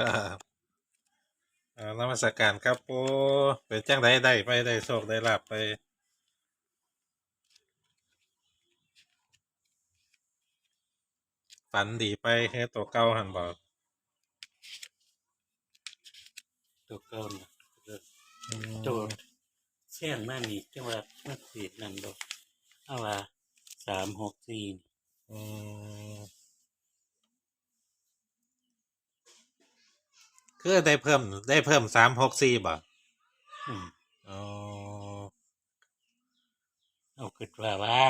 ครับอ่านมัสการครับปูเป็นจังไดได้ไปได้โชคได้ลาบไป ฝันดีไปแค่ตัวเก่าหันบอกตัวเก่าน่ะตัวเสี้ยนมานี่จังว่ามันสินั่นดอกเอาว่าสามหกสี่อืม คือได้เพิ่มได้เพิ่มสามหกสี่บ่อืมอ๋อเอาคิดว่าว่า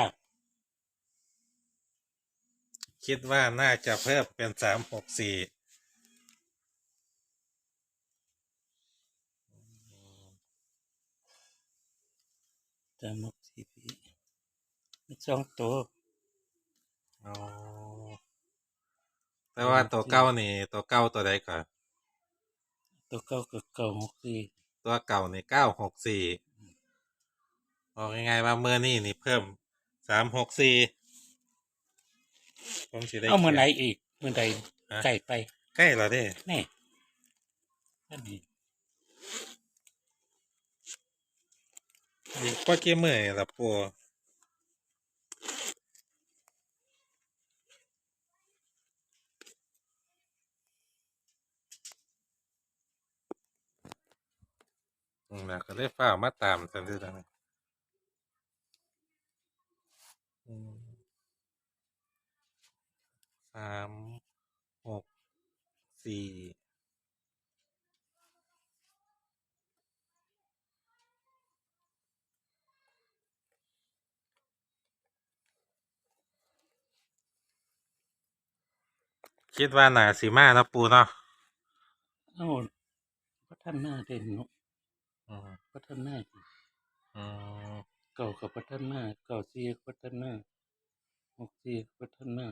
คิดว่าน่าจะเพิ่มเป็นสามหกสี่สามหกสี่มันสองตัวอ๋อแต่ว่าตัวเก้านี่ ตัวเก้าตัวใดก่อน ตัวเก่าก็เก่าหกสี่ตัวเก่านี่เก้าหกสี่บอกง่ายๆว่าเมื่อนี่นี่เพิ่มสามหกสี่ผมสิได้เอาเมื่อไหขีนยนอีกเมื่อใดฮะใกล้ไปใกล้แล้วเด้แน่นั่นนี่อีกก็กี่มื่อละปัว อืมแล้วก็เลยฝ้ามาตามสันติแล้วนะอืมสามหกสี่คิดว่าหนาสีมาเนาะปูเนาะเอาพัฒนหน้าเด่นเนาะ อืมพัฒนาอืมเก่ากับพัฒนาเก่าสี่กับพัฒนาหกสี่กับพัฒนา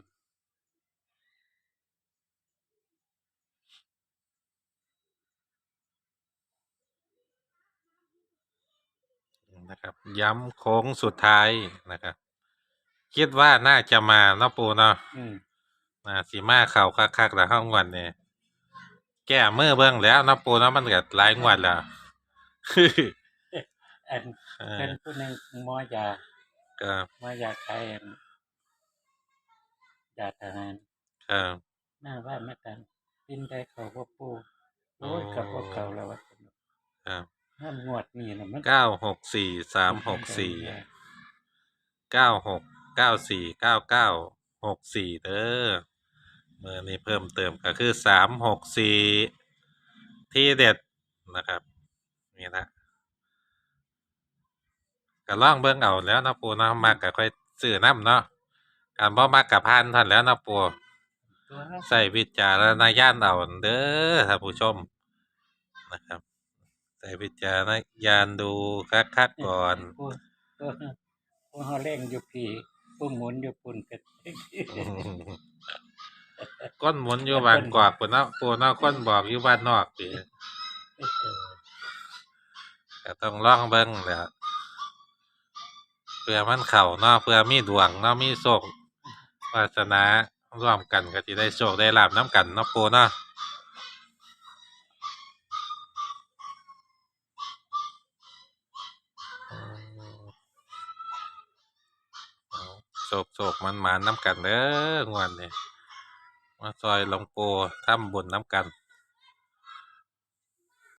นะครับ ย้ำโค้งสุดท้ายนะครับ คิดว่าน่าจะมาเนาะปูเนาะอืมาสีมาเข่าคักๆแล้วห้องวันเนี่ยแก้มือเบิ้งแล้วเนาะปูเนาะมันเก็หลายงวดแล้ว อันเอเป็อนผู้หนึงหมอยาก็หมอยาไทยอันยาทหารครับหน้าบ้านมากันกินได้เขาบ่ปูโอ้ยกับพวกเขาแล้วว่าครับห้ามงวดนี่นะมันเก้าหกสี่สามหกสี่เก้าหกเก้าสี่เก้าเก้าหกสี่เด้อเมื่อนี้เพิ่มเติมก็คือสามหกสี่ที่เด็ดนะครับ นี่นะก็ล่องเบิ่งเอาแล้วเนาะปูเนาะมากก็ค่อยซื้อน้ำเนาะการบ่มากกับพันท่านแหล้วเนาะปูตัวใส่วิจารณญาณเอาเด้อท่านผู้ชมนะครับใส่วิจารณญาณดูคักๆก่อนผู้ตัวผู้เฮาเล่งอยู่พี่ผู้หมุนอยู่ปุ่นกันก้นหมุนอยู่บ้านกวากปุ่นเนาะปูเนาะก้นบอกอยู่บ้านนอกติก็ ต้องล่องเบิ่งแหล้วเพื่อมันเข้าเนาะเพื่อมีดวงเนาะมีโชควาสนาร่วมกันก็สิได้โชคได้ลาบน้ำกันเนาะปูเนาะโชคโชคมันมาน้ำกันเด้องวนนี่มาซอยหลวงปูทำบุญน้ำกัน